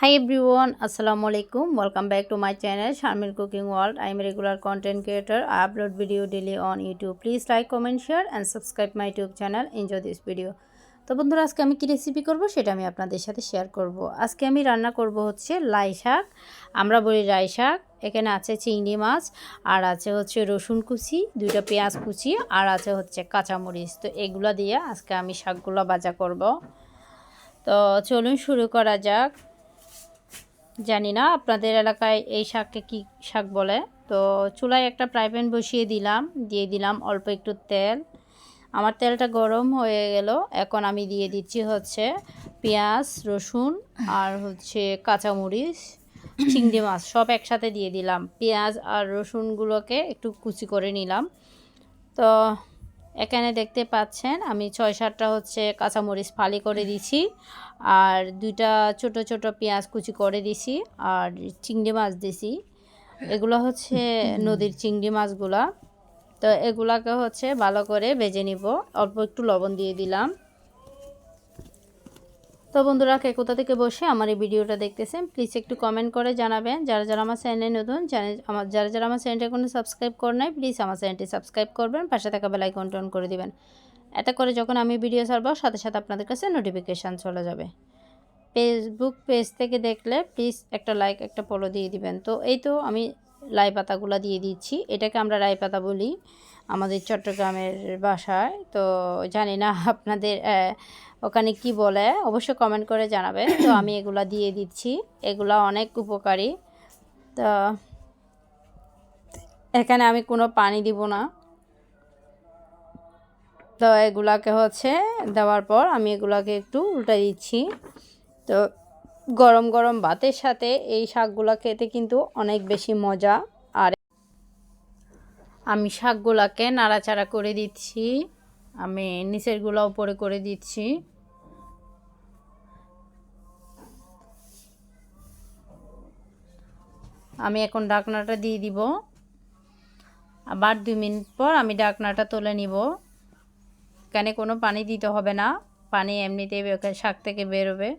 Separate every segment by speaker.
Speaker 1: High everyone আসসালামু আলাইকুম welcome back to my channel Sharmin cooking world I am regular content creator upload video daily on YouTube please like comment share and subscribe my YouTube channel enjoy this video তো বন্ধুরা, আজকে আমি কী recipe করব সেটা আমি আপনাদের সাথে share করব। আজকে আমি রান্না করব হচ্ছে লাই শাক। আমরা বলি রাই শাক। এখানে আছে চিংড়ি মাছ, আর আছে হচ্ছে রসুন কুচি, দুইটা পেঁয়াজ কুচি, আর আছে হচ্ছে কাঁচামরিচ। তো এগুলো দিয়ে আজকে আমি শাকগুলো ভাজা করব। তো চলুন শুরু করা যাক। জানি না, আপনাদের এলাকায় এই শাককে কি শাক বলে। তো চুলায় একটা ফ্রাই প্যান বসিয়ে দিলাম, দিয়ে দিলাম অল্প একটু তেল। আমার তেলটা গরম হয়ে গেল, এখন আমি দিয়ে দিচ্ছি হচ্ছে পেঁয়াজ, রসুন আর হচ্ছে কাঁচামরিচ, চিংড়ি মাছ, সব একসাথে দিয়ে দিলাম। পেঁয়াজ আর রসুনগুলোকে একটু কুচি করে নিলাম। তো এখানে দেখতে পাচ্ছেন, আমি ছয় সাতটা হচ্ছে কাঁচামরিচ ফালি করে দিছি, আর দুইটা ছোট ছোট পেঁয়াজ কুচি করে দিছি, আর চিংড়ি মাছ দিছি। এগুলো হচ্ছে নদীর চিংড়ি মাছগুলা। তো এগুলাকে হচ্ছে ভালো করে ভেজে নিব, অল্প একটু লবণ দিয়ে দিলাম। তো বন্ধুরা, কে কোথা থেকে বসে আমার এই ভিডিওটা দেখতেছেন প্লিজ একটু কমেন্ট করে জানাবেন। যারা যারা আমার চ্যানেলে নতুন আমার, যারা যারা আমার চ্যানেলটা কোনো সাবস্ক্রাইব করে নাই প্লিজ আমার চ্যানেলটি সাবস্ক্রাইব করবেন, পাশে থাকা বেলাইকন টন করে দিবেন। এতে করে যখন আমি ভিডিও ছাড়বো, সাথে সাথে আপনাদের কাছে নোটিফিকেশান চলে যাবে। ফেসবুক পেজ থেকে দেখলে প্লিজ একটা লাইক একটা ফলো দিয়ে দিবেন। তো এই তো আমি লাই পাতাগুলো দিয়ে দিচ্ছি। এটাকে আমরা রাই পাতা বলি আমাদের চট্টগ্রামের বাসায়। তো জানি না আপনাদের ওখানে কি বলে, অবশ্য কমেন্ট করে জানাবে তো আমি এগুলা দিয়ে দিচ্ছি। এগুলা অনেক উপকারী। তো এখানে আমি কোনো পানি দিব না। তো এগুলাকে হচ্ছে দেওয়ার পর আমি এগুলাকে একটু উল্টা দিচ্ছি। তো গরম গরম ভাতের সাথে এই শাকগুলো খেতে কিন্তু অনেক বেশি মজা। আর আমি শাকগুলাকে নাড়াচাড়া করে দিচ্ছি। আমি নিচেরগুলো উপরে করে দিচ্ছি। আমি এখন ডাকনাটা দিয়ে দিব। আবার দুই মিনিট পর আমি ডাকনাটা তুলে নিব। এখানে কোনো পানি দিতে হবে না। পানি এমনিতেই শাক থেকে বেরোবে।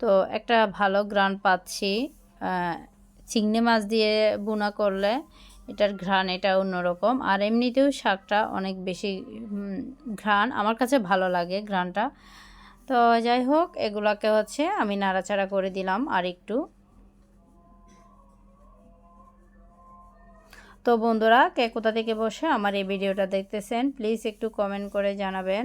Speaker 1: তো একটা ভালো গ্রান পাচ্ছি। চিংড়ি মাছ দিয়ে বোনা করলে এটার ঘ্রাণ এটা অন্যরকম। আর এমনিতেও শাকটা অনেক বেশি ঘ্রাণ। আমার কাছে ভালো লাগে ঘ্রাণটা। তো যাই হোক, এগুলাকে হচ্ছে আমি নাড়াচাড়া করে দিলাম আর একটু। তো বন্ধুরা, কে কোথা থেকে বসে আমার এই ভিডিওটা দেখতেছেন, প্লিজ একটু কমেন্ট করে জানাবেন।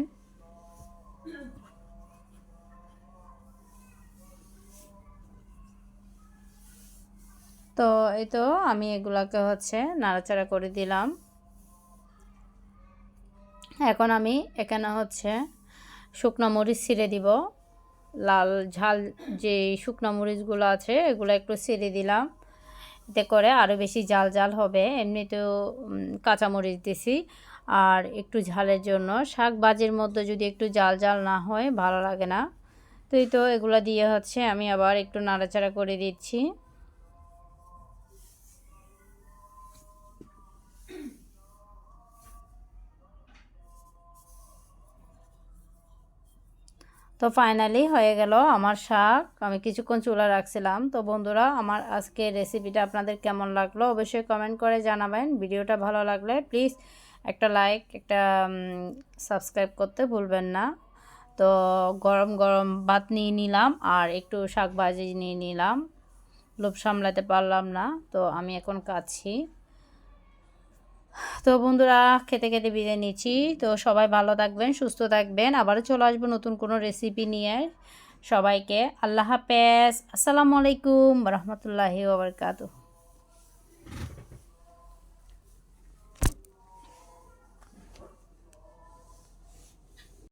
Speaker 1: তো এই তো আমি এগুলাকে হচ্ছে নাড়াচাড়া করে দিলাম। এখন আমি এখানে হচ্ছে শুকনো মরিচ ছিঁড়ে দিব। লাল ঝাল যে শুকনো মরিচগুলো আছে, এগুলো একটু ছিঁড়ে দিলাম। এতে করে আরও বেশি জাল জাল হবে। এমনিতেও কাঁচামরিচ দিছি। আর একটু ঝালের জন্য শাক বাজির মধ্যে যদি একটু জাল জাল না হয়, ভালো লাগে না। তো এই তো এগুলো দিয়ে হচ্ছে আমি আবার একটু নাড়াচাড়া করে দিচ্ছি। তো ফাইনালি হয়ে গেল আমার শাক। আমি কিছুক্ষণ চুলা রাখছিলাম। তো বন্ধুরা, আমার আজকে রেসিপিটা আপনাদের কেমন লাগল অবশ্যই কমেন্ট করে জানাবেন। ভিডিওটা ভালো লাগলে প্লিজ একটা লাইক একটা সাবস্ক্রাইব করতে ভুলবেন না। তো গরম গরম ভাত নিয়ে নিলাম আর একটু শাক ভাজি নিয়ে নিলাম। লোভ সামলাতে পারলাম না। তো আমি এখন কাছি তো বন্ধুরা, খেতে খেতে বিদায় নিচ্ছি। তো সবাই ভালো থাকবেন, সুস্থ থাকবেন। আবারও চলে আসব নতুন কোনো রেসিপি নিয়ে। সবাইকে আল্লাহ হাফেজ। আসসালামু আলাইকুম রহমতুল্লাহি ওবরকাতু